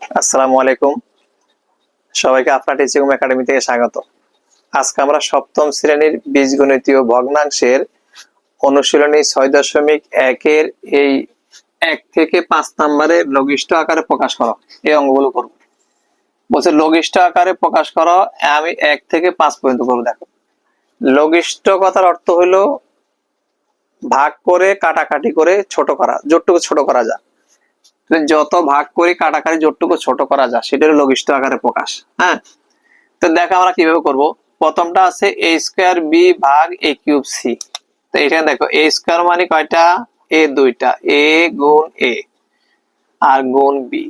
আসসালামু আলাইকুম। সবাইকে আপনার টিচিং একাডেমি থেকে স্বাগত। আজকে আমরা সপ্তম শ্রেণির বীজগণিতীয় ভগ্নাংশের অনুশীলনী ছয় দশমিক একের এই এক থেকে পাঁচ নম্বরে লঘিষ্ঠ আকারে প্রকাশ করো। এই অঙ্গগুলো করব। বলছে, লঘিষ্ঠ আকারে প্রকাশ করো, আমি এক থেকে পাঁচ পর্যন্ত করব। দেখো, লঘিষ্ঠ কথার অর্থ হলো ভাগ করে, কাটাকাটি করে, ছোট করা, যতটুকু ছোট করা যায়। যত ভাগ করি কাটাকাটি যতটুকু ছোট করা যায়, সেটা হলো লঘিষ্ঠ আকারে প্রকাশ হ্যাঁ? তো দেখো আমরা কীভাবে করব? প্রথমটা আছে এ স্কোয়ার বি ভাগ এ কিউব সি তো এখানে দেখো এ স্কোয়ার মানে কয়টা? এ দুইটা এ গুণ এ আর গুণ বি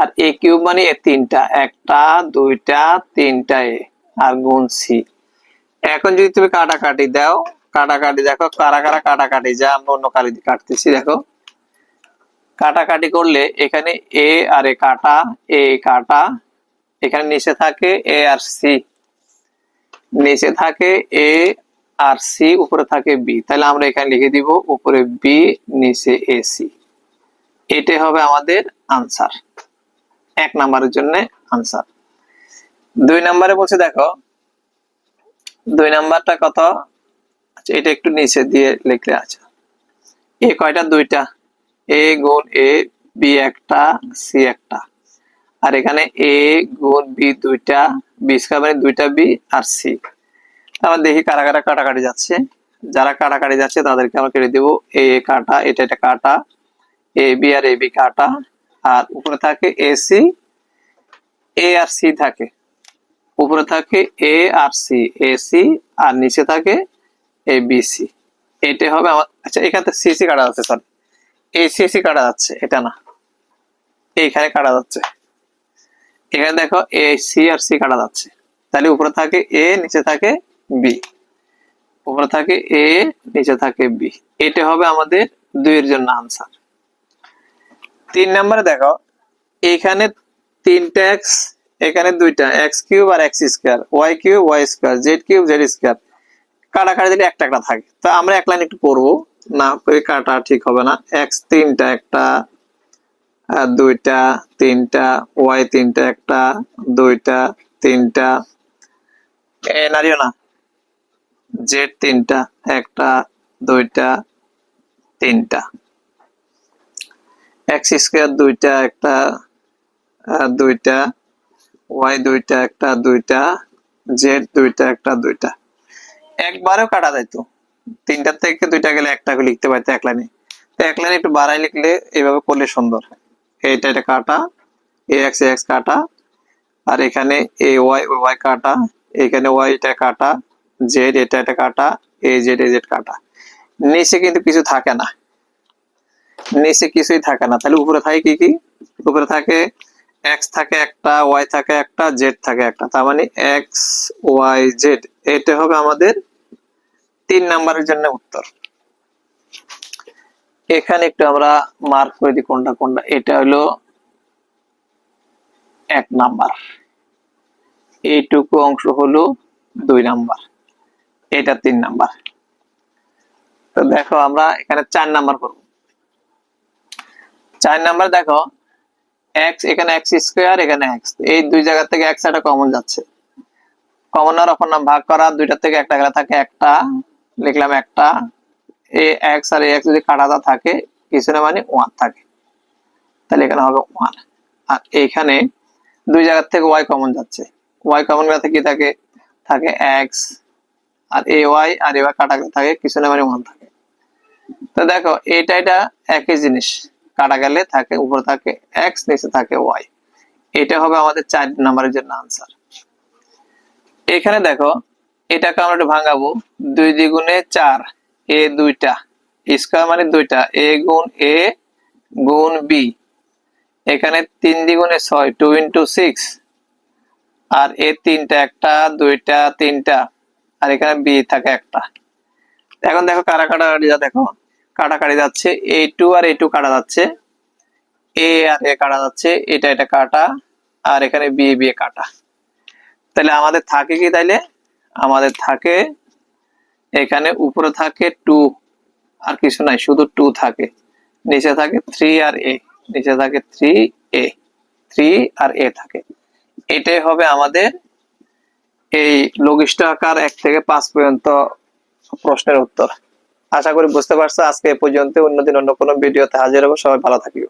আর এ কিউব মানে এ তিনটা, একটা, দুইটা, তিনটা এ আর গুণ সি এখন যদি তুমি কাটাকাটি দাও, কাটাকাটি দেখো, কারা কারা কাটাকাটি, যা আমরা অন্য কালি কাটতেছি, দেখো। কাটাকাটি করলে এখানে এ আর এ কাটা এ কাটা, এখানে নিচে থাকে এ আর সি। নিচে থাকে এ আর সি, উপরে থাকে বি। তাহলে আমরা এখানে লিখে দিব উপরে বি, নিচে এ সি। এটাই হবে আমাদের আনসার, এক নাম্বারের জন্য আনসার। দুই নাম্বারে বলছে, দেখো, দুই নাম্বারটা কত? আচ্ছা এটা একটু নিচে দিয়ে লিখলে আছে এ কয়টা? দুইটা। এ গুণ এ বি একটা সি একটা। আর এখানে এ গুণ বি দুইটা বি মানে দুইটা বি আর সি আবার দেখি কারা কারা কাটাকাটি যাচ্ছে। যারা কাটাকাটি যাচ্ছে তাদেরকে আমরা কেটে দেবো এ কাটা, এটা এটা কাটা A B R A B কাটা। আর উপরে থাকে A C A R C থাকে। উপরে থাকে এ আর সি এ সি আর নিচে থাকে এ বি সি এটা হবে আমার আচ্ছা এখানে সি সি কাটা যাচ্ছে সরি এই সি সি কাটা যাচ্ছে, এটা না। এইখানে কাটা যাচ্ছে। এখানে দেখো এ সি আর সি কাটা যাচ্ছে। তাহলে উপরে থাকে এ নিচে থাকে বি উপরে থাকে এ নিচে থাকে বি এটা হবে আমাদের দুইয়ের জন্য আনসার তিন নম্বরে দেখো, এখানে তিনটা এক্স এখানে দুইটা এক্স কিউব আর X square Y cube Y square Z cube Z square. কাটাকাটি দিলে একটা একটা থাকে, তো আমরা এক লাইন একটু পড়ব। না কাটা ঠিক হবে না। এক্স তিনটা একটা দুইটা, তিনটা ওয়াই তিনটা একটা, দুইটা, তিনটা। এ না। জেড তিনটা, একটা, দুইটা, তিনটা। এক্স স্কোয়ার দুইটা, একটা দুইটা। ওয়াই দুইটা, একটা, দুইটা। জেড দুইটা, একটা, দুইটা। একবারেও কাটা যাইতো। তিনটা থেকে দুইটা গেলে একটা লিখতে পারতো এক লাইনে। তো এক লাইনে একটু বাড়াই লিখলে এভাবে করলে সুন্দর এইটা, এটা কাটা, এ এক্স এক্স কাটা, আর এখানে এ ওয়াই ওয়াই কাটা, এখানে ওয়াই, এটা কাটা, জেড, এটা এটা কাটা, এ জেড এ জেড কাটা। নিচে কিন্তু কিছু থাকে না। নিচে কিছুই থাকে না। তাহলে উপরে থাকে কি কি? উপরে থাকে এক্স থাকে একটা, ওয়াই থাকে একটা, জেড থাকে একটা। তার মানে এক্স, ওয়াই, জেড, এটা হবে আমাদের তিন নাম্বারের জন্য উত্তর। এখানে একটু আমরা মার্ক করে দিই কোনটা কোনটা। এটা হলো এক নাম্বার। এইটুকু অংশ হলো দুই নাম্বার। এটা তিন নাম্বার। তো দেখো আমরা এখানে চার নাম্বার করব। চার নাম্বার দেখো এক্স এখানে এক্স স্কোয়ার এখানে এক্স এই দুই জায়গা থেকে এক্স একটা কমন যাচ্ছে। কমন আর অপর নাম ভাগ করা দুইটা থেকে একটা গেলে থাকে একটা লিখলাম একটা, এ এক্স আর এক্স যদি কাটাটা থাকে কিছু না মানে ওয়ান থাকে। তাহলে এখানে হবে ওয়ান। আর এইখানে দুই জায়গা থেকে ওয়াই কমন যাচ্ছে। ওয়াই কমন গেলে কি থাকে? থাকে এক্স আর এ ওয়াই আর এবার কাটা গেলে থাকে কিছু না মানে ওয়ান থাকে। তো দেখো এটা এটা একই জিনিস। কাটা গেলে থাকে, উপরে থাকে এক্স, নিচে থাকে ওয়াই। এটা হবে আমাদের চার নাম্বারের জন্য আনসার এখানে দেখো এটাকে আমরা একটু ভাঙাবো। দুই দ্বিগুণে চার, এ দুইটা। স্কোয়ার মানে দুইটা, এ গুণ এ গুণ বি। এখানে তিন দ্বিগুণে ছয়, টু ইন্টু সিক্স। আর এ তিনটা, একটা, দুইটা, তিনটা। আর এখানে বি থাকে একটা। এখন দেখো কারা কাটাকাটি যা দেখো। কাটাকাটি যাচ্ছে, এ টু আর এ টু কাটা যাচ্ছে। এ আর এ কাটা যাচ্ছে, এটা এটা কাটা। আর এখানে বি বি কাটা। তাহলে আমাদের থাকে কি তাইলে? আমাদের থাকে, এখানে উপরে থাকে টু আর কিছু নাই, শুধু টু থাকে। নিচে থাকে থ্রি আর এ নিচে থাকে থ্রি এ থ্রি আর এ থাকে। এটাই হবে আমাদের এই লঘিষ্ঠ আকার এক থেকে পাঁচ পর্যন্ত প্রশ্নের উত্তর। আশা করি বুঝতে পারছ, আজকে এ পর্যন্ত অন্যদিন অন্য কোনো ভিডিওতে হাজির হব। সবাই ভালো থাকিও।